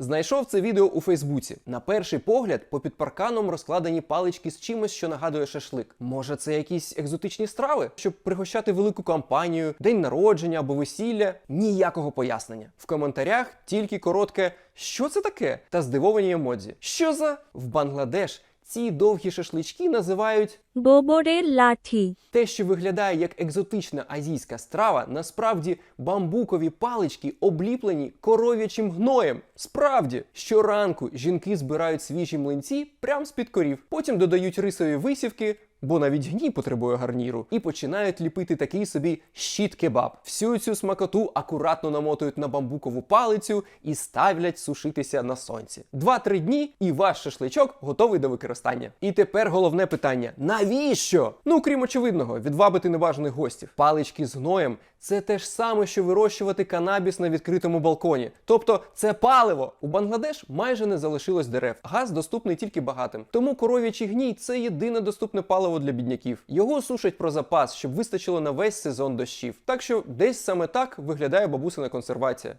Знайшов це відео у Фейсбуці. На перший погляд, попід парканом розкладені палички з чимось, що нагадує шашлик. Може, це якісь екзотичні страви, щоб пригощати велику кампанію, день народження або весілля? Ніякого пояснення. В коментарях тільки коротке що це таке? та здивовані емодзі. Що за в Бангладеш ці довгі шашлички називають боборелаті. Те, що виглядає як екзотична азійська страва, насправді бамбукові палички обліплені коров'ячим гноєм. Справді, щоранку жінки збирають свіжі млинці прямо з під корів. Потім додають рисові висівки, Бо навіть гній потребує гарніру, і починають ліпити такий собі щит кебаб. Всю цю смакоту акуратно намотують на бамбукову палицю і ставлять сушитися на сонці. Два-три дні, і ваш шашличок готовий до використання. І тепер головне питання: навіщо? Ну крім очевидного, відвабити небажаних гостів. Палички з гноєм це те ж саме, що вирощувати канабіс на відкритому балконі. Тобто це паливо. У Бангладеш майже не залишилось дерев. Газ доступний тільки багатим. Тому коров'ячий гній це єдине доступне паливо для бідняків. Його сушать про запас, щоб вистачило на весь сезон дощів. Так що десь саме так виглядає бабусина консервація.